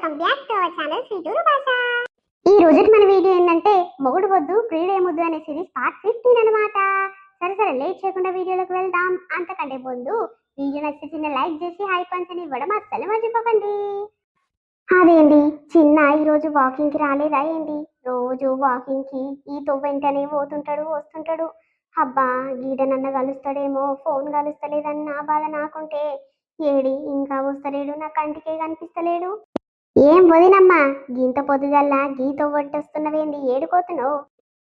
Welcome back to our channel శ్రీటూరు భాష. ఈ రోజు మన వీడియో ఏంటంటే మొగుడు వద్దు ప్రియుడే అనే సిరీస్ పార్ట్ ఫిఫ్టీన్ అన్నమాట. సరే సరే లేట్ చేయకుండా వీడియోలోకి వెళ్దాం. అంతకంటే ముందు వీడియో నచ్చితే చిన్న లైక్ చేసి హై పంచ్ అని ఇవ్వడం అస్సలు మర్చిపోకండి. అదేంటి? చిన్న ఈ రోజు వాకింగ్కి రాలేదా ఏంటి? రోజు వాకింగ్కి ఈతో వెంటనే పోతుంటాడు వస్తుంటాడు. అబ్బా గీడనన్న కలుస్తాడేమో ఫోన్ కలుస్తలేదని నా బాధ నాకుంటే. ఏడి ఇంకా వస్తలేడు నా కంటికే కనిపిస్తలేడు. ఏం వదినమ్మా? గీంత పొద్దుదల్లా గీతో వడ్డొస్తున్నవేంది ఏడుకోతున్నావు?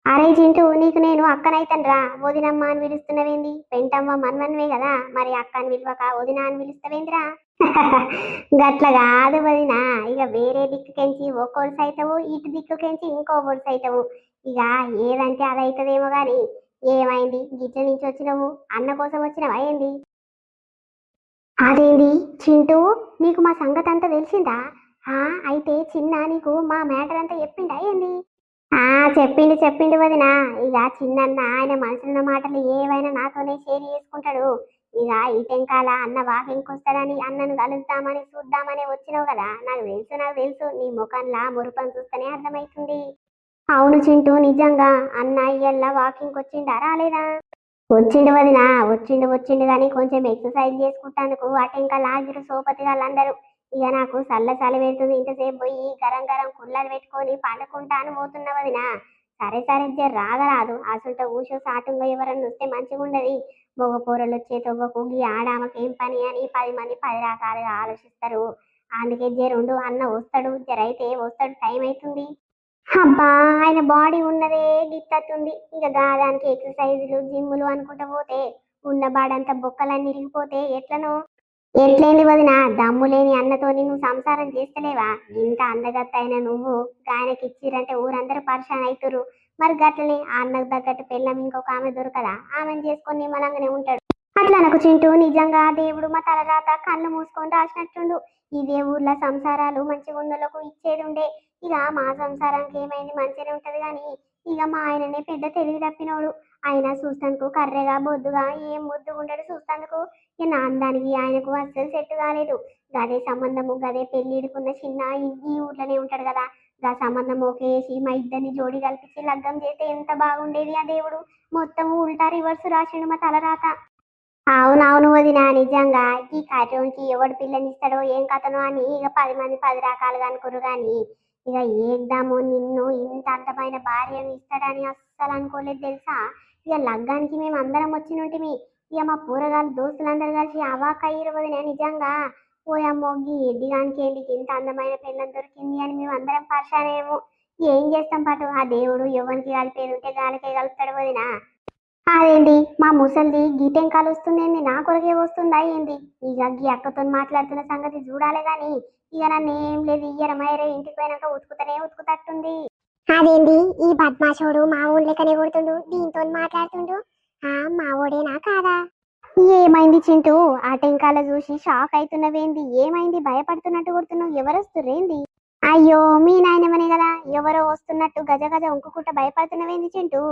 అరే చింటూ నీకు నేను అక్కనైతన్రా. వదినమ్మ అని పిలుస్తున్నవేంది? పెంటమ్మ మన్మన్వే కదా మరి అక్కని పిలవక వదిన అని పిలుస్తావేందిరా? గట్ల కాదు వదిన. ఇక వేరే దిక్కుకెంచి ఒక్కోడు సైతవు ఇటు దిక్కుకెంచి ఇంకో ఒడు సైతవు ఇక ఏదంటే అదైతదేమో గాని ఏమైంది? గిట్ల నుంచి వచ్చినవు? అన్న కోసం వచ్చినవా ఏంది? అదేంది? చింటూ నీకు మా సంగతి అంతా తెలిసిందా? అయితే చిన్న నీకు మా మ్యాటర్ అంతా చెప్పిండా ఏంది? ఆ చెప్పిండు చెప్పిండు వదిన. ఇక చిన్నన్న ఆయన మనసున్న మాటలు ఏవైనా నాతోనే షేర్ చేసుకుంటాడు. ఇక ఈ టెంకాల అన్న వాకింగ్కి వస్తాడని అన్నను కలుద్దామని చూద్దామని వచ్చినావు కదా. నాకు తెలుసు నాకు తెలుసు. నీ ముఖంలా మురుపం చూస్తేనే అర్థమవుతుంది అవును చింటూ నిజంగా అన్న ఇయ్యల్లా వాకింగ్ వచ్చిండా రాలేదా? వచ్చిండు వదినా వచ్చిండు వచ్చిండు కానీ కొంచెం ఎక్సర్సైజ్ చేసుకుంటానికి అటెంకా లాగిరు సోపతి వాళ్ళందరూ ఇక నాకు చల్ల చలి పెడుతుంది. ఇంతసేపు పోయి గరం గరం కుళ్ళలు పెట్టుకొని పండుకుంటాను పోతున్న వదినా. సరే సరే జర రాగరాదు అసలు ఊషో సాటుంగా ఎవరన్నా వస్తే మంచిగా ఉండదు. బొగ్గ కూరలు వచ్చే తొవ్వకు ఈ ఆడామకి ఏం పని అని పది మంది పది రకాలుగా ఆలోచిస్తారు. అందుకే జరుండు అన్న వస్తాడు. జర అయితే వస్తాడు. టైం అవుతుంది అబ్బా ఆయన బాడీ ఉన్నదే గిత్తతుంది ఇక దానికి ఎక్సర్సైజులు జిమ్ములు అనుకుంటా పోతే ఉన్న బాడంతా బొక్కలన్నీ ఇరిగిపోతే ఎట్లనో. ఎట్లేంది వదిన దమ్ము లేని అన్నతోని నువ్వు సంసారం చేస్తలేవా? ఇంత అందగత్త అయిన నువ్వు ఆయనకి ఇచ్చిరంటే ఊరందరూ పరిశాన్ అవుతురు మరి గట్లనే ఆ అన్నకు తగ్గట్టు పెళ్ళం ఇంకొక ఆమె దొరకదా? ఆమెను చేసుకొని నిమ్మలంగానే ఉంటాడు. అట్లా నాకు చింటూ నిజంగా దేవుడు మా తలరాత కళ్ళు మూసుకొని రాసినట్టుండు. ఇదే ఊర్లో సంసారాలు మంచిగా ఉన్నోళ్ళకు ఇచ్చేది ఉండే ఇక మా సంసారానికి ఏమైంది? మంచిగానే ఉంటది కానీ ఇక మా ఆయననే పెద్ద తెలివి తప్పినోడు. ఆయన చూస్తాను కర్రెగా బొద్దుగా ఏం ముద్దుగా ఉండడు చూస్తానికి ఇక నా అందానికి ఆయనకు అస్సలు సెట్ కాలేదు. గదే సంబంధము గదే పెళ్ళిడుకున్న చిన్న ఈ- ఊర్లోనే ఉంటాడు కదా. గా సంబంధం ఒకేసి మా ఇద్దరిని జోడి కల్పించి లగ్గం చేస్తే ఎంత బాగుండేది ఆ దేవుడు. మొత్తం ఉల్టా రివర్స్ రాసిండు మా తలరాత అవునవును వదినా నిజంగా ఈ కార్యంకి ఎవడు పిల్లనిస్తాడో ఏం కథనో అని ఇక పది మంది పది రకాలుగా అనుకురు కానీ ఇక ఏద్దాము నిన్ను ఇంత అందమైన భార్యను ఇస్తాడని అస్సలు అనుకోలేదు తెలుసా? ఇక లగ్గానికి మేము అందరం వచ్చినట్టుమి ఇక మా పూరగాళ్ళు దోస్తులందరూ కలిసి అవాక్ అయ్యారు వదిన నిజంగా పోయమ్మో గీ ఎడ్డిగానికి ఏంటికి ఇంత అందమైన పెళ్ళం దొరికింది అని మేము అందరం పరిశానేమో ఏం చేస్తాం పాటు? ఆ దేవుడు ఎవరికి కలిపేది ఉంటే గాలికే కలుపుతాడు వదినా. అదేంటి మా ముసలిది గీటెం కాలు వస్తుందేంది? నా కొరకే వస్తుందా ఏంది? ఇక గీ అక్కతో మాట్లాడుతున్న సంగతి చూడాలి కానీ ఇక నన్ను ఏం లేదు ఇయ్యర ఇంటికి పోయినాక ఉతుకుతనే ఉతుకుతట్టుంది. అదేంది? ఈ బద్మాషోడు మా ఊళ్ళకనే కొడుతుండు దీంతో మాట్లాడుతుండు. ఆ మా ఓడేనా కాదా? ఏమైంది చింటూ? ఆ టెంకాల చూసి షాక్ అవుతున్నవేంది ఏమైంది? భయపడుతున్నట్టు కొడుతున్నావు? ఎవరు వస్తుర్రేంది అయ్యో మీ నాయనమనే కదా. ఎవరో వస్తున్నట్టు గజ గజ ఉంకుకుంట భయపడుతున్నవేంది చింటూ?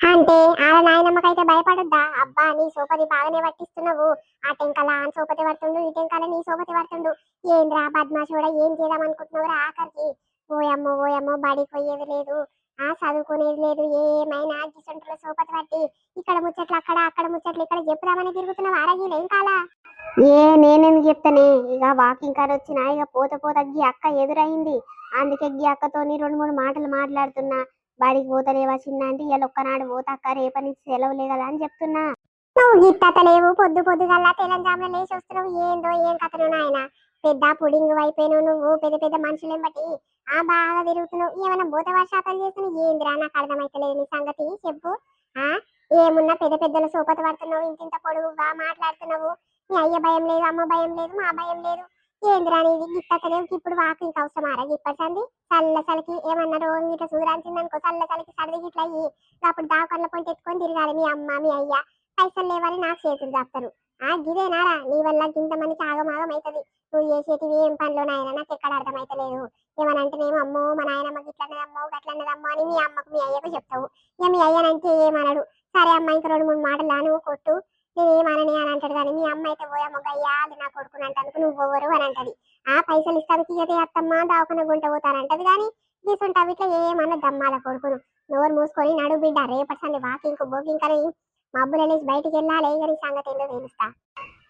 అంటే ఆ నాయనమ్మకైతే భయపడొద్దా? అబ్బా నీ సోపతి బాగానే పట్టిస్తున్నావు. ఆ టెంకాల ఆ సోపతి పడుతుండు ఈ టెంకాల నీ సోపతి పడుతుండు. ఏంద్రా బద్మాషోడ ఏం చేద్దాం అనుకుంటున్నావురా ఆఖరికి? ఓయమ్మో ఓయమ్మో బడికి పోయేది లేదు. ఆ చదువుకునేది లేదు. ఏమైనా గిసంటుల సోపతి పట్టి ఇక్కడ ముచ్చట్లు అక్కడ అక్కడ ముచ్చట్లు ఇక్కడ చెప్పుదామని తిరుగుతున్న వారగీలు ఏం కాలా? ఏ నేనెందుకు చెప్తానే? ఇక వాకింగ్ కార్ వచ్చిన ఇక పోత పోత గీ అక్క ఎదురైంది. అందుకే గీ అక్కతోని రెండు మూడు మాటలు మాట్లాడుతున్నా. బడికి పోతలేవా చిన్న అంటే ఇవాళ ఒక్కనాడు పోతా అక్క రేపటి నుంచి సెలవులే కదా అని చెప్తున్నా. నువ్వు గిట్టతలేవు పొద్దు పొద్దుగల్లా తెలంగాణ లేచి వస్తున్నావు. ఏందో ఏం కథను నాయన? పెద్ద పుడింగ్ అయిపోయినావు నువ్వు పెద్ద పెద్ద మనుషులేం బట్టి ఆ బాగా తిరుగుతున్నావు. ఏమైనా భూత వర్షాలు చేస్తున్నావు? ఏందిరా? నాకు అర్థమైతలేదు. నీ సంగతి చెప్పు. ఆ? ఏమున్నా పెద్ద పెద్దల సోపత పడుతున్నావు. ఇంతింత పొడుగుగా మాట్లాడుతున్నావు. మీ అయ్య భయం లేదు అమ్మ భయం లేదు మా భయం లేదు. ఏందిరా నీది? గిట్టలేవు ఇప్పుడు వాకింగ్ అవసరమారా? ఇప్పటి చల్ల చలికి ఏమన్నా రోగం ఇట్లా సుధరాల్సిందనుకో చల్ల చలికి సర్ది గిట్ల అయ్యి అప్పుడు దావకర్ల పొంటి ఎత్తుకొని తిరగాలి మీ అమ్మ మీ అయ్య. పైసలు లేవని నాకు చేతులు దాపుతారు. ఆ గిదేనారా నీ వల్ల ఇంతమందికి ఆగమాగం అవుతుంది నువ్వు చేసేటివి ఏం పనులు నాయన? నాకు ఎక్కడ అర్థమైతలేదు. ఏమనంటేనేమో అమ్మో మా నాయనమ్మ గిట్లన్నదమ్మో గట్లన్నదమ్మో అని మీ అమ్మకు మీ అయ్యకు చెప్తావు. ఇక మీ అయ్యనంటే ఏమనడు? సరే అమ్మ ఇంకా రెండు మూడు మాటలు లా నువ్వు కొట్టు. నేను ఏమనని అని అంటాడు కానీ మీ అమ్మ అయితే పోయమ్మ గయ్యా అది నా కొడుకుని అంటాను నువ్వు పోవరు అని అంటది. ఆ పైసలు ఇస్తాను తీయతే అత్తమ్మ దావకన గుంట పోతారంటది కానీ తీసుకుంటావు ఇట్లా ఏమన్నా దమ్మాల కొడుకును. నోరు మూసుకొని నడు బిడ్డ రేపటి సంది వాకింగ్ బోకింగ్ కానీ మబ్బులు వెళ్ళేసి బయటికి వెళ్ళాలి. ఇక సంగతి ఏందో తెలుస్తా.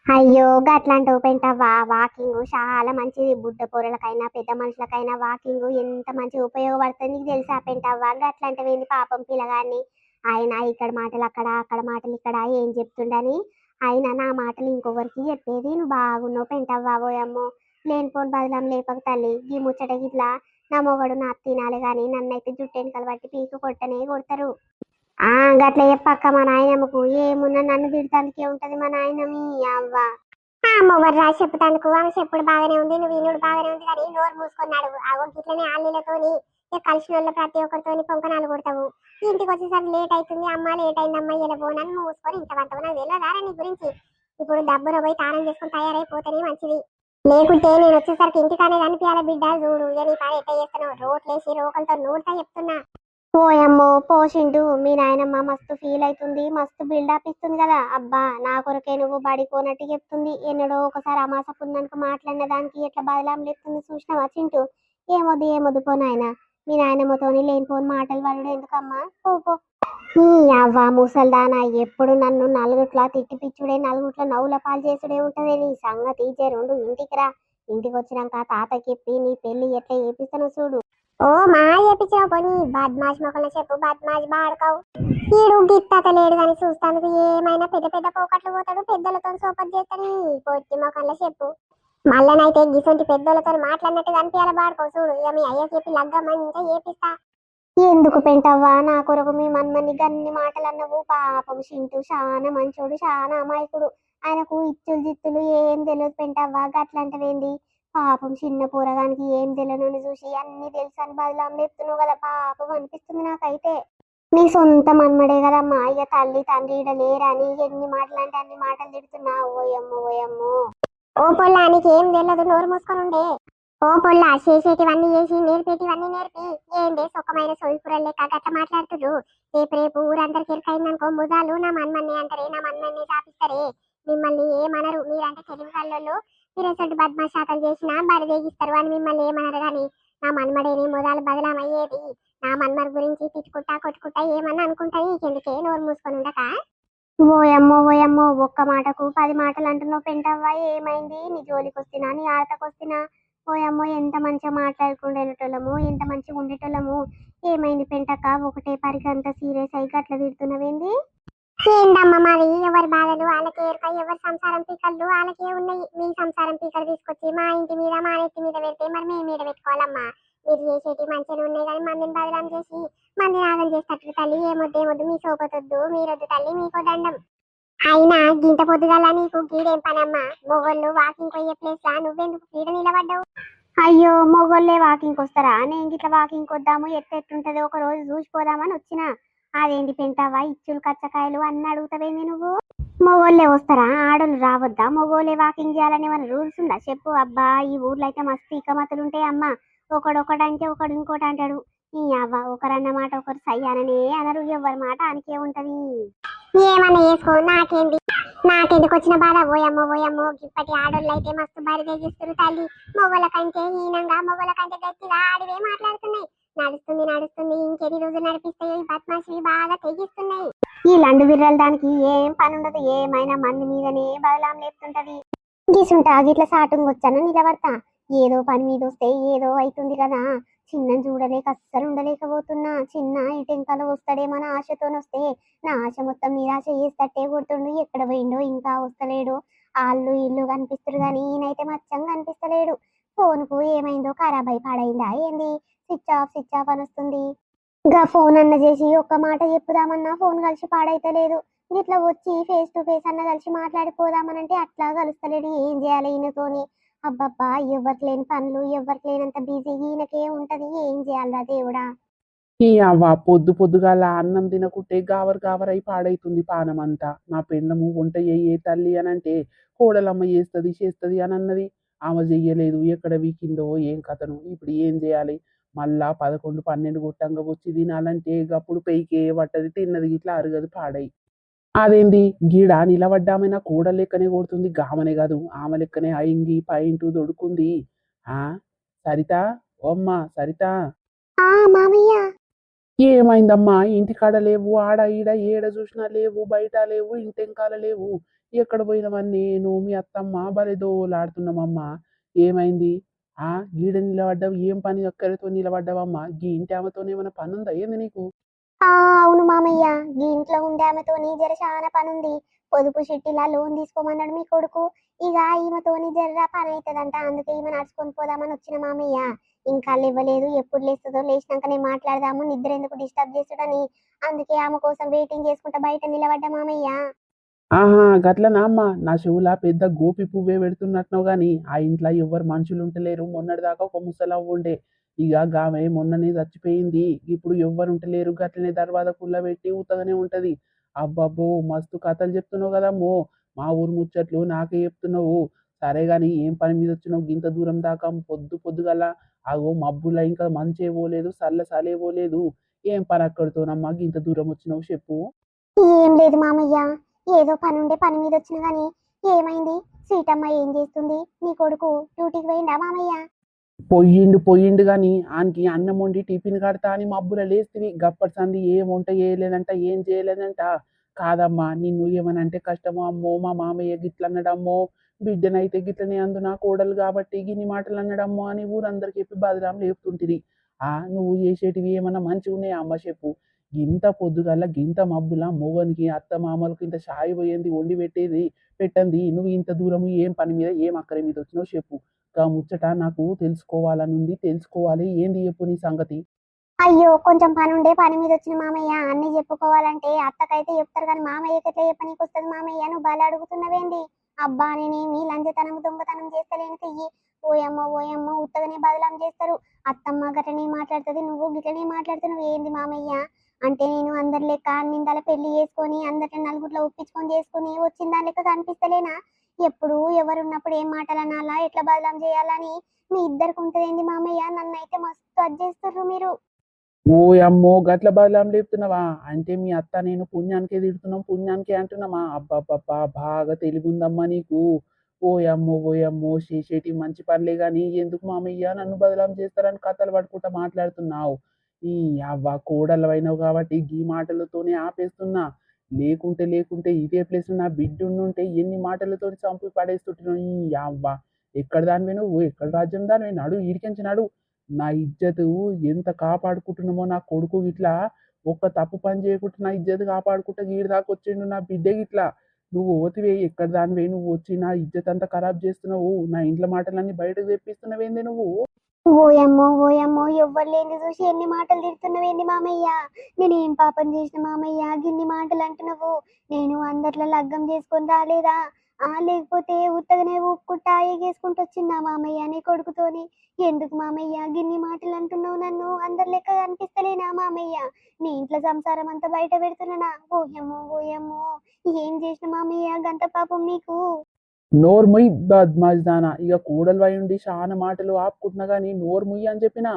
అయ్యో గట్లాంటి పెంటవ్వా వాకింగ్ చాలా మంచిది. బుడ్డ పొరలకైనా పెద్ద మనుషులకైనా వాకింగ్ ఎంత మంచిగా ఉపయోగపడుతుంది నీకు తెలుసా? పెంటవ్వా అట్లాంటివి ఏంది? పాపం పిల్లగాన్ని ఆయన ఇక్కడ మాటలు అక్కడ అక్కడ మాటలు ఇక్కడ ఏం చెప్తుండని ఆయన నా మాటలు ఇంకొకరికి చెప్పేది నువ్వు బాగున్నావు పెంటవ్వా పోయమ్మో లేనిపోని బదులం లేపక తల్లి. ఈ ముచ్చట గిట్లా నా మొగడు నా తినాలి కానీ నన్నైతే జుట్టెనకలు బట్టి పీకు కొట్టనే కొడతారు. గట్ల చెప్పక్క మా నాయనమ్మకు. ఏమున్నా నన్ను తిడతానికే ఉంటది మా నాయనమి అవ్వ. అమ్మవారు రాసి చెప్పుతానుకు. ఆమె చెప్పుడు బాగానే ఉంది నువ్వు వినుడు బాగానే ఉంది కానీ నోరు మూసుకున్నాడు. అగో గిట్లనే ఆలీలతోని కలిసిన వాళ్ళ ప్రతి ఒక్కరితోని పొంకనాలు కొడతావు. ఇంటికి వచ్చేసరికి లేట్ అవుతుంది అమ్మ లేట్ అయింది అమ్మ ఇలా పోనని మూసుకొని ఇంత పడతావు నాకు తెలియదారా నీ గురించి? ఇప్పుడు డబ్బున పోయి తానం చేసుకొని తయారైపోతేనే మంచిది. లేకుంటే నేను వచ్చేసరికి ఇంటికానే కనిపించాలి బిడ్డ చూడు. ఇక నీ పని ఎట్లా చేస్తాను. రోట్లేసి రోకలతో నూడుతా చెప్తున్నా. పోయమ్మో పోషిండు మీ నాయనమ్మ మస్తు ఫీల్ అవుతుంది మస్తు బిల్డప్ ఇస్తుంది కదా. అబ్బా నా కొరకే నువ్వు బడికోనట్టు చెప్తుంది. ఎన్నడో ఒకసారి అమాస పున్నానికి మాట్లాడిన దానికి ఎట్లా బదలాం లేపుతుంది చూసినావా చింటూ ఏమొద్దు ఏమొద్దు పో నాయన. మీ నాయనమ్మతోని లేనిపోని మాటలు పడడు ఎందుకమ్మా? పో పో. అవ్వ ముసల్దానా ఎప్పుడు నన్ను నలుగుట్లా తిట్టి పిచ్చుడే నలుగుట్ల నవ్వుల పాలు చేసుడే ఉంటదే నీ సంగతి. రెండు ఇంటికి రా. ఇంటికి వచ్చినాక తాతకి చెప్పి నీ పెళ్ళి ఎట్లా చేపిస్తాను చూడు. ఓ మా చేపించావు పోనీ బద్మాష్ మొక్కల చెప్పు బద్మాష్ బాడకావు ఈడు గిత్తత లేడు కానీ చూస్తానికి ఏమైనా పెద్ద పెద్ద పోకట్లు పోతాడు పెద్దలతో సోపత్ చేస్తాని పొట్టి మొక్కల చెప్పు మళ్ళనైతే గిసొంటి పెద్దలతో మాట్లాడినట్టు కనిపించాలి బాడుకో చూడు ఇక మీ అయ్య చెప్పి లగ్గమంతా ఏపిస్తా ఎందుకు పెంటవ్వా నా కొరకు మీ మన్మని గన్ని మాటలు అన్నవు పాపం చింటూ చాలా మంచోడు చాలా అమాయకుడు ఆయనకు ఇచ్చులు జిత్తులు ఏం తెలియదు పెంటవ్వా గట్లంటవేంది పాపం చిన్న పూరగానికి ఏం తెలియనని చూసి అన్ని తెలుసు అని బదులు చెప్తున్నావు కదా పాపం అనిపిస్తుంది నాకైతే. నీ సొంత మన్మడే కదమ్మా అయ్య తల్లి తండ్రి ఇడ లేరని ఎన్ని మాటలు అంటే అన్ని మాటలు తిడుతున్నావు. ఓయమ్మో ఓయమ్మో. ఓ పొల్ల నీకు ఏం తెలియదు నోరు మూసుకొని ఉండే. ఓ పొల్ల చేసేటివన్నీ చేసి నేర్పేటివన్నీ నేర్పి. ఏందే సుఖమైన సొయ్యకూరలు లెక్క గట్ట మాట్లాడుతురు రేపు రేపు ఊరందరికి ఎరుకైందనుకో ముదాలు నా మన్మన్నే అంటారే నా మన్మన్నే చాపిస్తారే మిమ్మల్ని ఏమనరు మీరంటే తెలివి కళ్ళు మీరు ఎసటి బద్మాశాతలు చేసినా బరి తెగిస్తారు అని మిమ్మల్ని ఏమన్నారు కానీ నా మన్మడేని మొదలు బదలమయ్యేది? నా మన్మర్ గురించి తిట్టుకుంటా కొట్టుకుంటా ఏమన్నా అనుకుంటాయి నీకెందుకే నోరు మూసుకొని ఉండక? ఓయమ్మో ఓయమ్మో ఒక్క మాటకు పది మాటలు అంటున్నావు పెంటవ్వా ఏమైంది? నీ జోలికి వస్తున్నా నీ ఆటకు వస్తున్నా ఓయమ్మో ఎంత మంచిగా మాట్లాడుకుండేటోళ్ళము ఎంత మంచిగా ఉండేటోళ్ళము? ఏమైంది పెంటక్క? ఒకటే పరికి అంత సీరియస్ అయ్యి అట్లా తిడుతున్నావేంది? ఏందమ్మా మరి ఎవరి బాధలు? వాళ్ళకి ఏరుక ఎవరి సంసారం పీకళ్ళు వాళ్ళకే ఉన్నాయి. మీ సంసారం పీకలు తీసుకొచ్చి మా ఇంటి మీద మా నెత్తి మీద పెడితే మరి మేము మీద పెట్టుకోవాలమ్మా. మీరు చేసేటి మంచిగా ఉన్నాయి కానీ మందిని బదలాం చేసి మంది నాగం చేసేటట్టు తల్లి ఏమొద్దు ఏమొద్దు మీ సోపతొద్దు మీరొద్దు తల్లి మీకో దండం. అయినా గింత పొద్దుగల నీకు గీడేం పనమ్మా? మొగోళ్ళు వాకింగ్ పోయే ప్లేస్ లా నువ్వెందుకు గీడ నిలబడ్డావు? అయ్యో మొగోళ్ళే వాకింగ్ వస్తారా? నేను గిట్లా వాకింగ్ వద్దాము? ఎట్టెట్టుంటది ఒక రోజు చూసిపోదామని వచ్చినా. అదేంటి పెంటావా? ఇచ్చులు కచ్చకాయలు అన్ని అడుగుతావేంది నువ్వు? మొగోళ్ళే వస్తారా? ఆడోళ్ళు రావద్దా? మొగోళ్ళే వాకింగ్ చేయాలని ఏమైనా రూల్స్ ఉందా? చెప్పు అబ్బా ఈ ఊర్లో అయితే మస్తు ఇకమతులు ఉంటాయి అమ్మా. ఒకడు ఒకడు అంటే ఒకడు ఇంకోటి అంటాడు. ఈ అవ్వ ఒకరన్నమాట ఒకరు సయ్యాననే అనరు. ఎవరి మాట అనికే ఉంటది. ఏమన్నా వేసుకో నాకేంది? నాకెందుకు వచ్చిన బాధ? ఓయమ్మో ఓయమ్మో ఇప్పటి ఆడోళ్ళు అయితే మస్తు బరి తెగిస్తారు తల్లి. మొగల కంటే హీనంగా మొగల కంటే గట్టిగా ఆడివే మాట్లాడుతున్నాయి. నడుస్తుంది నడుస్తుంది. ఇంకెన్ని రోజులు నడిపిస్తాయి ఈ బద్మాషి బాగా తెగిస్తున్నాయి. ఈ లండు విర్రలు దానికి ఏం పని ఉండదు. ఏమైనా మంది మీదనే బదలాం లేపుతుంటది. గీసుంటా గిట్లా సాటుంగ్ వచ్చాను నిలబడతా. ఏదో పని మీద వస్తే ఏదో అవుతుంది కదా. చిన్న చూడలేక అస్సలు ఉండలేకపోతున్నా. చిన్న ఇటెంకలు వస్తాడేమో ఆశతో ఆశతోనొస్తే నా ఆశ మొత్తం నిరాశ చేస్తట్టే కొడుతుండు. ఎక్కడ పోయిండో ఇంకా వస్తలేడు. ఆళ్ళు ఇల్లు కనిపిస్తారు కానీ ఈయనైతే మచ్చం కనిపిస్తలేడు. ఫోన్కు ఏమైందో ఖరాబ్ అయి పాడైందా ఏంది? స్విచ్ ఆఫ్ స్విచ్ ఆఫ్ అని వస్తుంది ఇంకా ఫోన్ అన్న చేసి ఒక్క మాట చెప్పుదామన్నా ఫోన్ కలిసి పాడైతలేదు. ఇట్లా వచ్చి ఫేస్ టు ఫేస్ అన్న కలిసి మాట్లాడిపోదామనంటే అట్లా కలుస్తలేడు. ఏం చేయాలి ఈయనతోని? అబ్బబ్బా ఎవరికి లేని పనులు ఎవరికి లేనంత బిజీ ఈయనకే ఉంటది. ఏం చేయాలరా దేవుడా? ఈ అవ్వ పొద్దు పొద్దుగాల అన్నం తినకుంటే గావర్ గావర్ అయి పాడైతుంది అంతా నా పెండము వంట ఏ తల్లి అని అంటే కోడలమ్మ చేస్తుంది చేస్తుంది అని అన్నది ఆమె చెయ్యలేదు. ఎక్కడ వీకిందో ఏం కథను? ఇప్పుడు ఏం చేయాలి? మళ్ళా పదకొండు పన్నెండు గుట్టంగా వచ్చి తినాలంటే గప్పుడు పెయికే పట్టది తిన్నది ఇట్లా అరగదు పాడై. అదేంది? గీడ నిలబడ్డామైనా కూడ లెక్కనే కొడుతుంది గామనే కాదు. ఆమె లెక్కనే అయింగి పైంటూ దొడుకుంది. ఆ? సరిత? ఓ అమ్మ సరిత? ఏమైందమ్మా? ఇంటికాడ లేవు ఆడ ఈడ ఏడ చూసినా లేవు బయట లేవు ఇంటెంకాల లేవు. ఎక్కడ పోయినవని నేను మీ అత్తమ్మ? భలే దోలాడుతున్నామమ్మా. ఏమైంది? ఆ గీడ నిలబడ్డావు ఏం పని ఒక్కరితో నిలబడ్డావమ్మా? గీ ఇంటి ఆమెతోనే ఏమైనా పని ఉందా ఏంది నీకు? ఆ అవును మామయ్య. గీ ఇంట్లో ఉండే ఆమెతోని జర చాలా పని ఉంది పొదుపు చిట్టిలా లోన్ తీసుకోమన్నాడు మీ కొడుకు. ఇక ఈమెతోని జర పని అవుతుందంట అందుకే ఈమె నడుచుకొని పోదామని వచ్చిన మామయ్య. ఇంకా ఇవ్వలేదు ఎప్పుడు లేస్తుందో లేచినాకనే మాట్లాడదాము. నిద్ర ఎందుకు డిస్టర్బ్ చేస్తాడని. అందుకే ఆమె కోసం వెయిటింగ్ చేసుకుంటా బయట నిలబడ్డా మామయ్య. ఆహా గట్లనా అమ్మ? నా చెవులా పెద్ద గోపి పువ్వే పెడుతున్నట్టున్నావు గాని ఆ ఇంట్లో ఎవ్వరు మనుషులు ఉంటలేరు మొన్నటిదాకా ఒక ముసలవ్వ ఉండే. ఇక గామె మొన్ననే చచ్చిపోయింది. ఇప్పుడు ఎవ్వరు ఉంటలేరు గట్లనే దర్వాజ కుల్ల పెట్టి ఉత్తగానే ఉంటది. అబ్బబ్బో మస్తు కథలు చెప్తున్నావు కదమ్మో మా ఊరు ముచ్చట్లు నాకే చెప్తున్నావు. సరే గాని ఏం పని మీద వచ్చినావు? గింత దూరం దాకా పొద్దు పొద్దుగల అగో మబ్బుల ఇంకా మంచే పోలేదు చల్ల సలే పోలేదు. ఏం పని అక్కడితోనమ్మా? గింత దూరం వచ్చినావు చెప్పు. ఏం లేదు మామయ్య. ఏదో పని ఉండే పని మీద వచ్చిన గాని ఏమైంది? సీతమ్మ ఏం చేస్తుంది? నీ కొడుకు డ్యూటీకి పోయిందా మామయ్య? పొయ్యిండు పొయ్యిండు గాని ఆనికి అన్నం వండి టిఫిన్ కడతా అని మబ్బుల లేస్తివి గప్పటి సంది ఏం వంట చేయలేదంట ఏం చేయలేదంట. కాదమ్మా నిన్ను ఏమనంటే కష్టమో అమ్మో మా మామయ్య గిట్ల అన్నడమ్మో బిడ్డనైతే గిట్లనే అందు నా కోడలు కాబట్టి గిన్ని మాటలు అన్నడమ్మో అని ఊరందరికి చెప్పి బదనాం లేపుతుంటిరి. ఆ నువ్వు చేసేటివి ఏమన్నా మంచిగా ఉన్నాయా అమ్మ చెప్పు. గింత పొద్దుగల్ల గింత మబ్బుల మోగనికి అత్త మామలకు ఇంత షాయి పోయింది వండి పెట్టేది పెట్టండి నువ్వు ఇంత దూరము ఏం పని మీద ఏం అక్కడి మీద వచ్చినావు చెప్పు. గా ముచ్చట నాకు తెలుసుకోవాలని ఉంది తెలుసుకోవాలి. ఏంది చెప్పు నీ సంగతి? అయ్యో కొంచెం పని ఉండే పని మీద వచ్చిన మామయ్య. అన్ని చెప్పుకోవాలంటే అత్తకైతే చెప్తారు కానీ మామయ్యకి ఎట్లా చెప్పనీకి వస్తుంది మామయ్య? నువ్వు బల అడుగుతున్నవేంది? అబ్బా నేనేమి లంచతనం దొంగతనం చేస్తలేను చెయ్యి ఓయమ్మో ఓయమ్మో ఉత్తగనే బదలాం చేస్తారు. అత్తమ్మ గటనే మాట్లాడుతుంది నువ్వు గిట్లనే మాట్లాడుతున్నావు. ఏంది మామయ్య? అంటే నేను అందరి లెక్క నిందల పెళ్ళి చేసుకొని అందరిని నలుగురిలో ఒప్పించుకొని చేసుకొని వచ్చిన దాని లెక్క కనిపిస్తలేనా? ఎప్పుడు ఎవరున్నప్పుడు ఏం మాటలు అనాలా ఎట్లా బదలాం చేయాలని మీ ఇద్దరికి ఉంటదేంది మామయ్య? నన్ను అయితే మస్తు అజ్జేస్తుర్రు మీరు. ఓ అమ్మో గట్ల బదలాం లేపుతున్నావా? అంటే మీ అత్త నేను పుణ్యానికే తిడుతున్నాం పుణ్యానికే అంటున్నామా? అబ్బబ్బబ్బా బాగా తెలివిందమ్మా నీకు. ఓ అమ్మో ఓ అమ్మో చేసేటి మంచి పనులే కానీ ఎందుకు మామయ్య నన్ను బదలాం చేస్తారని కథలు పడుకుంటా మాట్లాడుతున్నావు? ఈ అవ్వ కోడలవైనవు కాబట్టి గీ మాటలతోనే ఆపేస్తున్నా. లేకుంటే లేకుంటే ఇదే ప్లేస్ నా బిడ్డ ఎన్ని మాటలతో చంపి పడేస్తుంటున్నావు ఈ అవ్వ? ఎక్కడ దానివే నువ్వు? ఎక్కడ రాజ్యం దానివే? నడు ఈడికించి నడు. నా ఇజ్జత్ ఎంత కాపాడుకుంటున్నామో నా కొడుకు ఇట్లా ఒక్క తప్పు పని చేయకుండా నా ఇజ్జత్ కాపాడుకుంటే గీడి దాకా వచ్చిండు నా బిడ్డ గిట్లా. నువ్వు ఓతివే ఎక్కడ దానివే? నువ్వు వచ్చి నా ఇజ్జత్ అంతా ఖరాబ్ చేస్తున్నావు. నా ఇంట్లో మాటలన్నీ బయటకు తెప్పిస్తున్నావేంది నువ్వు? ఓయమ్మో ఓయమ్మో ఎవ్వరు లేని చూసి ఎన్ని మాటలు తిడుతున్నావేంది మామయ్య? నేనేం పాపం చేసిన మామయ్య? గిన్ని మాటలు అంటున్నావు. నేను అందరిలో లగ్గం చేసుకొని రాలేదా? ఆ లేకపోతే ఉత్తగానే ఊపుకుంటా ఎగేసుకుంటూ వచ్చిందా మామయ్య నీ కొడుకుతోని? ఎందుకు మామయ్య? గిన్ని మాటలు అంటున్నావు నన్ను. అందరి లెక్క కనిపిస్తలేనా మామయ్య? నీ ఇంట్లో సంసారం అంతా బయట పెడుతున్నానా? ఓయమ్మో ఓయమ్మో ఏం చేసిన మామయ్య? గంత పాపం మీకు. నోరు ముయ్ బద్మాజ్ ఇక కూడలు అయి ఉండి చాలా మాటలు ఆపుకుంటున్నా కానీ నోరు ముయ్యి అని చెప్పినా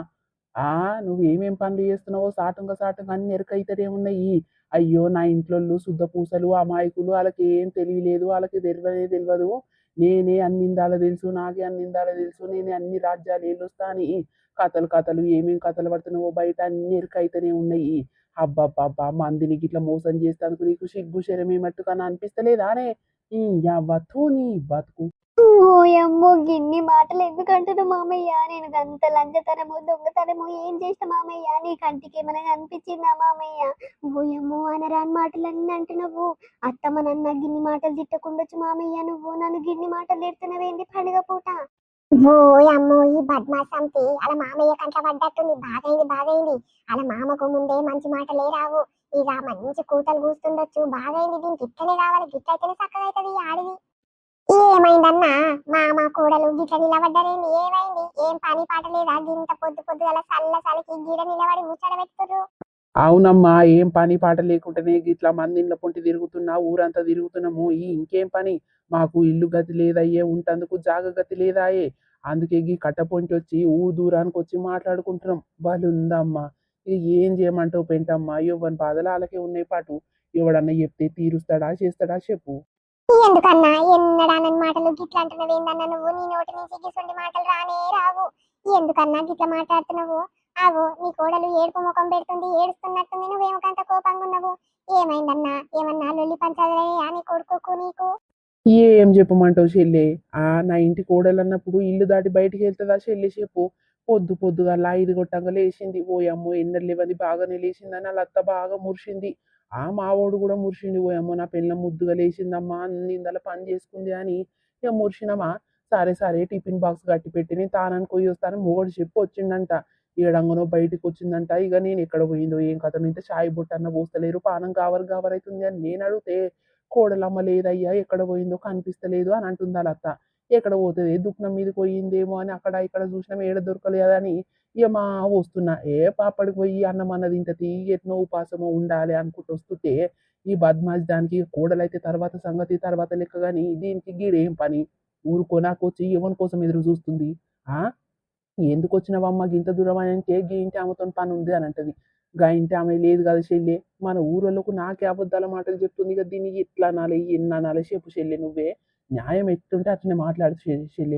ఆ నువ్వు ఏమేం పనులు చేస్తున్నావో సాటంగా సాటంగా అన్ని ఎరకైతేనేమున్నాయి ఉన్నాయి. అయ్యో నా ఇంట్లో శుద్ధ పూసలు అమాయకులు వాళ్ళకి ఏం తెలియలేదు వాళ్ళకి తెలియనే తెలియదు. నేనే అన్ని ఇందాల తెలుసు నాకే అన్ని ఇందాల తెలుసు నేనే అన్ని రాజ్యాలు ఏళ్ళొస్తా అని కథలు కథలు ఏమేం కథలు పడుతున్నావో బయట అన్ని ఎరకైతేనే ఉన్నాయి. అబ్బబ్బబ్బా మందిని గిట్లా మోసం చేస్తాను నీకు సిగ్గు శరమేమట్టుగా అనిపిస్తలేదానే ఈ యావత్తు నీ బతుకు. ఓయమ్మో గిన్ని మాటలు ఎందుకు అంటున్నావు మామయ్య? నేను అంత లంచతనము దొంగతనము ఏం చేసిన మామయ్య? నీ కంటికి ఏమైనా కనిపించిందా మామయ్య? ఓయమ్మో అనరాని మాటలన్నీ అంటున్నావు. అత్తమ్మ నన్ను గిన్ని మాటలు తిట్టకుండొచ్చు మామయ్య నువ్వు నన్ను గిన్ని మాటలు తిడుతున్నావేంది పండుగ పూట? ఓయమ్మో ఈ బద్మాసంతి అలా మామయ్య కంట పడ్డట్టుంది. బాగైంది బాగైంది అలా మామకు ముందే మంచి మాటలే రావు. ఇక మంచి కూతలు కూస్తుండొచ్చు. బాగైంది దీనికి. ఇట్లనే కావాలి. గిట్ట అయితేనే చక్కగా అవుతుంది ఈ ఆడిది. ఏమైందన్నా? మా కూడలు గిట్ల నిలబడ్డారేంది. ఏమైంది? ఏం పని పాట లేదా? గింత పొద్దు పొద్దు అలా చల్ల చలికి గిడ నిలబడి ముచ్చట పెట్టుర్రు అవునమ్మా ఏం పని పాట లేకుంటేనే ఇట్లా మందిండ్ల పొంటి తిరుగుతున్నా ఊరంతా తిరుగుతున్నాము. ఈ ఇంకేం పని? మాకు ఇల్లు గతి లేదయ్యే ఉంటందుకు జాగ గతి లేదాయే. అందుకే గీ కట్ట పొంటి వచ్చి ఊ దూరానికి వచ్చి మాట్లాడుకుంటున్నాం. బలుందమ్మా. ఏం చేయమంటావు పెంటమ్మా? ఇవ్వని బాధలు వాళ్ళకే ఉన్నాయి పాటు. ఎవడన్నా చెప్తే తీరుస్తాడా చేస్తాడా చెప్పు. ఎందుకన్నా? ఎన్నడానని మాటలు? గిట్లా అంటున్నావు ఏందన్నా నువ్వు? నీ నోటి నుంచి గిసుండి మాటలు రానే రావు. ఎందుకన్నా గిట్లా మాట్లాడుతున్నావు? ఆగు నీ కోడలు ఏడుపు ముఖం పెడుతుంది ఏడుస్తున్నట్టుంది. నువ్వేమో కంత కోపంగా ఉన్నావు. ఏమైందన్నా? ఏమన్నా లొల్లి పంచాలయ్యా నీ కొడుకు నీకు? ఏం చెప్పమంటావు చెల్లె? ఆ నా ఇంటి కోడలు అన్నప్పుడు ఇల్లు దాటి బయటికి వెళ్తుందా చెల్లె చెప్పు. పొద్దు పొద్దుగా ఐదు కొట్టంగా లేచింది. ఓ అమ్మో! ఎన్నెలు లేవది బాగానే లేచిందని వాళ్ళ అత్త బాగా మురిసింది ఆ మావోడు కూడా మురిసింది ఓ అమ్మో! నా పిల్ల ముద్దుగా లేచిందమ్మా అన్ని ఇందల పని చేసుకుంది అని ఇక మురిసినమా సరే సరే టిఫిన్ బాక్స్ కట్టి పెట్టి నేను తానానికి పోయి వస్తాను మొగడు చెప్పి వచ్చిండంట. ఏడంగనో బయటికి వచ్చిందంట. ఇక నేను ఎక్కడ పోయిందో ఏం కథ ఇంత చాయ్ బొట్టన్న పోస్తలేరు. పానం గావర్ గావర్ అవుతుంది అని నేను అడిగితే కోడలమ్మ లేదయ్యా ఎక్కడ పోయిందో కనిపిస్తలేదు అని అంటుంది వాళ్ళ అత్త. ఎక్కడ పోతుంది? దుఃఖం మీదకి పోయిందేమో అని అక్కడ ఇక్కడ చూసినాం ఏడ దొరకలేదని ఇక మా వస్తున్నా ఏ పాపడికి పోయి అన్నం అన్నది ఇంత ఎట్నో ఉపాసమో ఉండాలి అనుకుంటూ వస్తుంటే ఈ బద్మాజ్ దానికి కోడలైతే తర్వాత సంగతి తర్వాత లెక్క కానీ దీనికి గీడేం పని? ఊరుకో నాకు వచ్చి ఎవరి కోసం ఎదురు చూస్తుంది? ఆ? ఎందుకు వచ్చినవమ్మ గింత దూరం అని అంటే గీ ఇంటి ఆమెతో పని ఉంది అని అంటది. గా ఇంటి ఆమె లేదు కదా చెల్లె మన ఊరలోకి నాకే అబద్ధాల మాటలు చెప్తుంది కదా దీనికి ఎట్లా అనాలి ఎన్ని అనాలి చెప్పు చెల్లె నువ్వే. న్యాయం ఎట్టుంటే అట్లనే మాట్లాడు చె- చెల్లె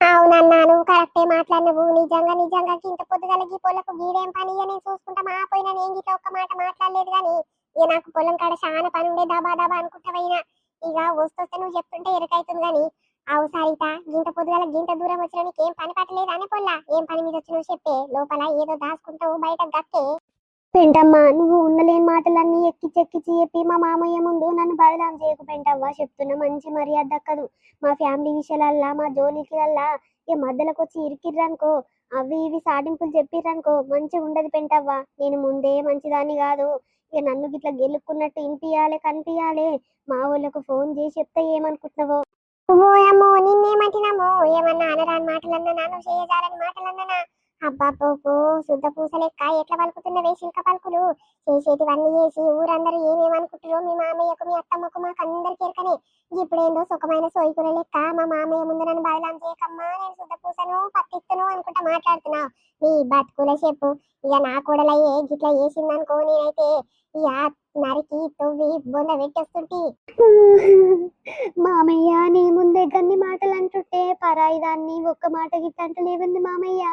అవునన్నా నువ్వు కరెక్టే మాట్లాడినవు. నిజంగా నిజంగా ఇంత పొద్దుగల గీ పొలకు గీడేం పని నేను చూసుకుంటా మా పోయినా నేను గిట్ల ఒక్క మాట మాట్లాడలేదు కానీ ఇక నాకు పొలం కాడ చాలా పని ఉండే దబా దబా అనుకుంటా పోయినా. ఇక వస్తొస్తే నువ్వు చెప్తుంటే ఎరకైతుంది కానీ అవు సారిత గింత పొద్దుగల గింత దూరం వచ్చిన నీకు ఏం పని పట్టలేదు అని పొల్లా? ఏం పని మీద వచ్చినావు చెప్పే? లోపల ఏదో దాచుకుంటావు బయట గక్కే. పెంటమ్మ నువ్వు ఉండలేని మాటలన్నీ ఎక్కిచ్చి ఎక్కిచ్చి చెప్పి మా మామయ్య ముందు నన్ను బదలాం చేయకు పెంటవ్వ చెప్తున్నా మంచి మర్యాద దక్కదు మా ఫ్యామిలీ విషయాలల్లా మా జోలికిలల్లా ఇక మధ్యలోకి వచ్చి ఇరికిర్రనుకో అవి ఇవి సాటింపులు చెప్పిర్రనుకో మంచిగా ఉండదు పెంటవ్వ. నేను ముందే మంచిదాన్ని కాదు. ఇక నన్ను గిట్లా గెలుక్కున్నట్టు వినిపియాలి కనిపించాలి మా వాళ్ళకు ఫోన్ చేసి చెప్తే ఏమనుకుంటున్నావో? అమ్మో నిన్నేమంటున్నామో ఏమన్నా అనరాని మాటలన్నా నువ్వు చేయజాలని మాటలన్నా అబ్బా పోపో శుద్ధ పూస లెక్క ఎట్లా పలుకుతున్నవే శిల్క పలుకులు? చేసేటివన్నీ చేసి ఊరందరూ ఏమేమనుకుంటారో మీ మామయ్యకు మీ అత్తమ్మకు మాకు అందరికి ఎరకనే. ఇప్పుడేందో సుఖమైన సోయికుల లెక్క. మా మామయ్య ముందు నన్ను బదలాం చేయకమ్మా నేను శుద్ధ పూసను పత్తిత్తను అనుకుంటా మాట్లాడుతున్నావు. నీ బతుకుల చెప్పు. ఇక నా కూడలయ్యే గిట్లా చేసిందనుకో నేనైతే ఇక నరికి తువ్వి బొంద పెట్టేస్తుంటి. మామయ్య నీ ముందే గన్ని మాటలు అంటుంటే పరాయి దాన్ని ఒక్క మాట గిట్ట అంటలేవుంది మామయ్య.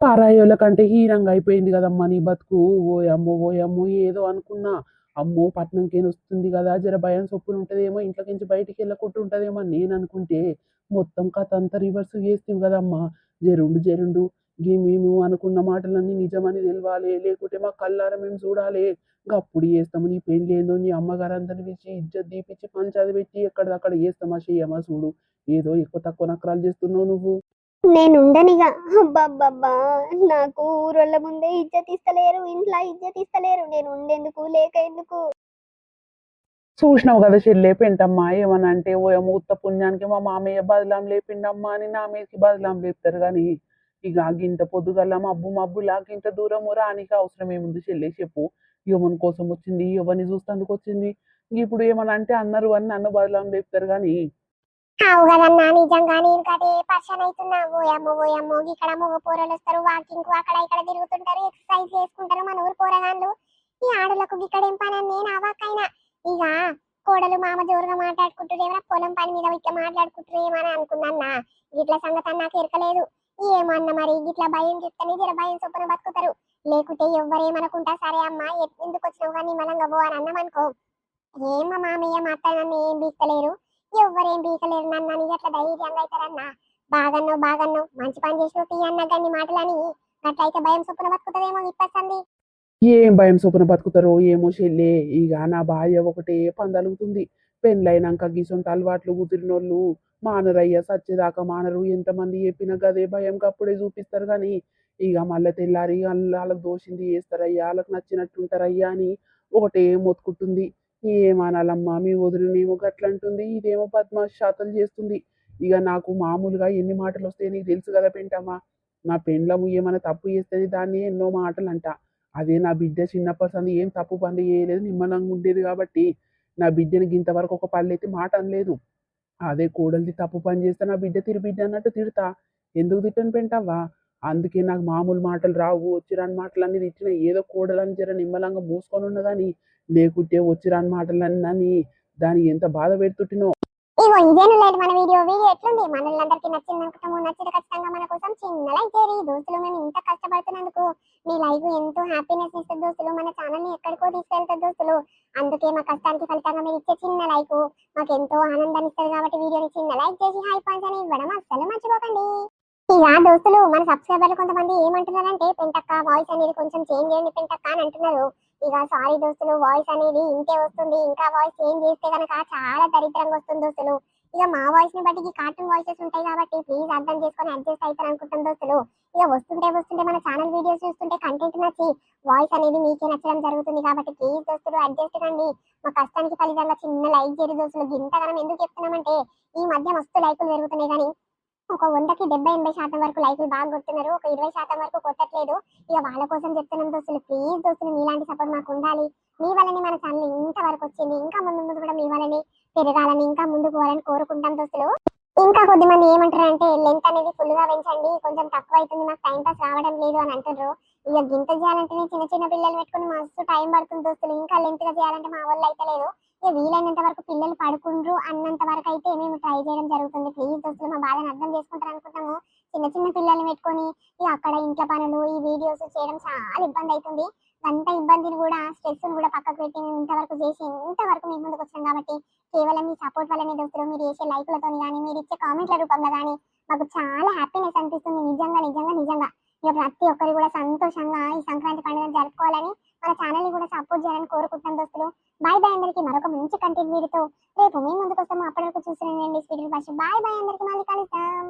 పారాయోళ్ళ కంటే హీనంగా అయిపోయింది కదమ్మా నీ బతుకు. ఓ అమ్మో ఓ అమ్మో ఏదో అనుకున్నా. అమ్మో పట్నంకేం వస్తుంది కదా జర భయం సొప్పులు ఉంటుందేమో ఇంట్లోకించి బయటికి వెళ్ళకుండా ఉంటదేమో నేను అనుకుంటే మొత్తం కథ అంతా రివర్స్ చేస్తావు కదమ్మా. జరుండు జరుండు గీ మేము అనుకున్న మాటలన్నీ నిజమని తెలవాలి. లేకుంటే మా కళ్ళారా మేము చూడాలి. అప్పుడు చేస్తాము నీ పెళ్ళి ఏందో నీ అమ్మగారు అందరిని పిలిచి ఇజ్జత్ దీపించి పంచాది పెట్టి ఎక్కడిదక్కడ చేస్తామా చెయ్యమా చూడు. ఏదో ఎక్కువ తక్కువ నకరాలు చేస్తున్నావు నువ్వు. నేనుండనిగా అబ్బాబ్బాబ్బా నాకు ఊరోళ్ళ ముందే ఇజ్జత్ ఇస్తలేరు ఇంట్లో ఇజ్జత్ ఇస్తలేరు నేను ఉండేందుకు లేక ఎందుకు? చూసినావు కదా చెల్లె పెంటమ్మా ఏమని అంటే ఓ ఏమో ఉత్త పుణ్యానికి మా మామయ్య బదలాం లేపిండమ్మా అని నా మీదకి బదలాం లేపుతారు కానీ ఇక గింత పొద్దుగల మబ్బు మబ్బులా గింత దూరం రానికి అవసరం ఏముంది చెల్లె చెప్పు. యువన్ కోసం వచ్చింది యువని చూస్తందుకు వచ్చింది. ఇప్పుడు ఏమని అంటే అన్నారు అని నన్ను బదలాం లేపుతారు కానీ అవు కదన్నా నిజంగా నేను కదే పర్షన్ అవుతున్నా ఓయమ్మో ఓయమ్మో ఇక్కడ మగ పోరలు వస్తారు వాకింగ్కు అక్కడ ఇక్కడ తిరుగుతుంటారు ఎక్సర్సైజ్ చేసుకుంటారు మన ఊరు పోరగాళ్ళు. ఈ ఆడలకు ఇక్కడ ఏం పని నేను అవాకైనా ఇక కోడలు మామ జోరుగా మాట్లాడుకుంటారు ఏమైనా పొలం పని మీద ఇట్లా మాట్లాడుకుంటారు ఏమని అనుకున్నా ఇట్లా సంగతి నాకు ఎరకలేదు ఏమన్నా మరి ఇట్లా భయం చెప్తేనే జర భయం చొప్పున బతుకుతారు. లేకుంటే ఎవ్వరేమనుకుంటా సరే అమ్మా ఎందుకు వచ్చినావు కానీ మలంగా పో అని అన్నామనుకో. ఏం మా మామయ్య మా అత్త నన్ను ఏం బీక్కలేరు ఎవ్వరేం బీకలేరు నన్ను అని అట్లా ధైర్యంగా అవుతారన్నా బాగన్నో బాగన్నో మంచి పని చేసినావు తీయన్న గన్ని మాటలని. అట్లయితే భయం చొప్పున బతుకుతుందేమో విప్పేస్తుంది ఏం భయం చొప్పున బతుకుతారో ఏమో చెల్లె. ఇక నా భార్య ఒకటే పందలుగుతుంది. పెళ్ళైనాక గిసొంటి అలవాట్లు కుదిరినోళ్ళు. మానరయ్య సచ్చేదాకా మానరు. ఎంతమంది చెప్పినా గదే భయం అప్పుడే చూపిస్తారు కానీ ఇక మళ్ళీ తెల్లారి వాళ్ళ- వాళ్ళకి దోషింది చేస్తారయ్యా. వాళ్ళకి నచ్చినట్టు ఉంటారయ్యా అని ఒకటే మొత్తుకుంటుంది. ఏమనాలమ్మా మీ వదిలినేమో గట్లంటుంది ఇదేమో పద్మాష్ శాతలు చేస్తుంది. ఇక నాకు మామూలుగా ఎన్ని మాటలు వస్తాయి నీకు తెలుసు కదా పెంటమ్మా. నా పెండ్లము ఏమైనా తప్పు చేస్తే దాన్ని ఎన్నో మాటలు అంట అదే నా బిడ్డ చిన్నప్పటి సంది ఏం తప్పు పనులు చేయలేదు నిమ్మలంగా ఉండేది కాబట్టి నా బిడ్డని ఇంతవరకు ఒక పళ్ళు అయితే మాట అనలేదు. అదే కోడలిది తప్పు పని చేస్తే నా బిడ్డ తిరి బిడ్డ అన్నట్టు తిడతా. ఎందుకు తిట్టను పెంటావా అందుకే నాకు మామూలు మాటలు రావు వచ్చిరాని మాటలు అన్ని తిట్టిన ఏదో కోడలని జర నిమ్మలంగా మూసుకొని ఉన్నదని లేకుంటే వచ్చిరాని మాటలన్నీ దాని ఎంత బాధ పెడుతుంటినో. ఇగో ఇదేను లేదు మన వీడియో వీడియో ఎట్లుంది? మనల్ని నచ్చింది అనుకుంటాము. నచ్చితే ఖచ్చితంగా మన కోసం చిన్న లైక్ చేయరి. దోస్తులు మేము ఇంత కష్టపడుతున్నందుకు మీ లైఫ్ ఎంతో హ్యాపీనెస్ ఇస్తుంది దోస్తులు. మన ఛానల్ని ఎక్కడికో తీసుకెళ్తారు దోస్తులు. అందుకే మా కష్టానికి ఫలితంగా మీరు ఇచ్చే చిన్న లైక్ మాకు ఎంతో ఆనందాన్ని ఇస్తుంది కాబట్టి వీడియోని చిన్న లైక్ చేసి హై పాయింట్స్ అని ఇవ్వడం అస్సలు మర్చిపోకండి. ఇక దోస్తులు మన సబ్స్క్రైబర్లు కొంతమంది ఏమంటున్నారంటే పెంటక్క వాయిస్ అనేది కొంచెం చేంజ్ చేయండి పెంటక్క అని అంటున్నారు. ఇక సారీ దోస్తులు వాయిస్ అనేది ఇంతే వస్తుంది. ఇంకా వాయిస్ చేంజ్ చేస్తే కనుక చాలా దరిద్రంగా వస్తుంది దోస్తులు. ఇక మా వాయిస్ని బట్టి కార్టూన్ వాయిసెస్ ఉంటాయి కాబట్టి ప్లీజ్ అర్థం చేసుకొని అడ్జస్ట్ అవుతారు అనుకుంటాం దోస్తులు. ఇక వస్తుంటే వస్తుంటే మన ఛానల్ వీడియోస్ చూస్తుంటే కంటెంట్ నచ్చి వాయిస్ అనేది మీకే నచ్చడం జరుగుతుంది కాబట్టి ప్లీజ్ దోస్తులు అడ్జస్ట్ కండి. మా కష్టానికి ఫలితంగా చిన్న లైక్ చేయరు దోస్తులు. ఇంతగానం ఎందుకు చెప్తున్నామంటే ఈ మధ్య మస్తు లైకులు పెరుగుతున్నాయి కానీ ఒక వందకి డెబ్బై ఎనభై శాతం వరకు లైఫ్ బాగా కొడుతున్నారు. ఒక ఇరవై శాతం వరకు కొట్టట్లేదు. ఇక వాళ్ళ కోసం చెప్తున్నాం దోస్తులు ప్లీజ్ దోస్తులు మీలాంటి సపోర్ట్ మాకు ఉండాలి. మీ వల్లనే మన ఛానల్ ఇంత వరకు వచ్చింది. ఇంకా ముందు ముందు కూడా మీ వల్లనే పెరగాలని ఇంకా ముందు పోవాలని కోరుకుంటాం దోస్తులు. ఇంకా కొద్ది మంది ఏమంటారు అంటే లెంత్ అనేది ఫుల్గా పెంచండి. కొంచెం తక్కువ అవుతుంది. మాకు టైం పాస్ రావడం లేదు అని అంటారు ఇక గింత చేయాలంటేనే చిన్న చిన్న పిల్లలు పెట్టుకుని మస్తు టైం పడుతుంది దోస్తులు. ఇంకా లెంత్గా చేయాలంటే మా వాళ్ళు అయితే లేదు. వీలైనంత వరకు పిల్లలు పడుకుండ్రు అన్నంత వరకు అయితే మేము ట్రై చేయడం జరుగుతుంది? ప్లీజ్ దోస్తులు మా బాధను అర్థం చేసుకుంటారు అనుకుంటాము. చిన్న చిన్న పిల్లల్ని పెట్టుకొని ఇక అక్కడ ఇంట్లో పనులు ఈ వీడియోస్ చేయడం చాలా ఇబ్బంది అవుతుంది అంత ఇబ్బందిని కూడా స్ట్రెస్ కూడా పక్కకు పెట్టి మేము ఇంతవరకు చేసి ఇంతవరకు మీ ముందుకు వచ్చాం కాబట్టి కేవలం మీ సపోర్ట్ వల్లనే దోస్తులు మీరు చేసే లైక్లతో కానీ మీరు ఇచ్చే కామెంట్ల రూపంలో కానీ మాకు చాలా హ్యాపీనెస్ అనిపిస్తుంది. నిజంగా నిజంగా నిజంగా. ఇక ప్రతి ఒక్కరు కూడా సంతోషంగా ఈ సంక్రాంతి పండుగ జరుపుకోవాలని మన ఛానల్ని కూడా సపోర్ట్ చేయాలని కోరుకుంటున్నాం దోస్తులు. బాయ్ బాయ్ అందరికి. మరొక మంచి కంటెంట్ వీడితో రేపు మీ ముందుకు వస్తాము అప్పటి వరకు చూసిన స్పీడ్ బాయ్ బాయ్ అందరికి. మళ్ళీ కలుద్దాం.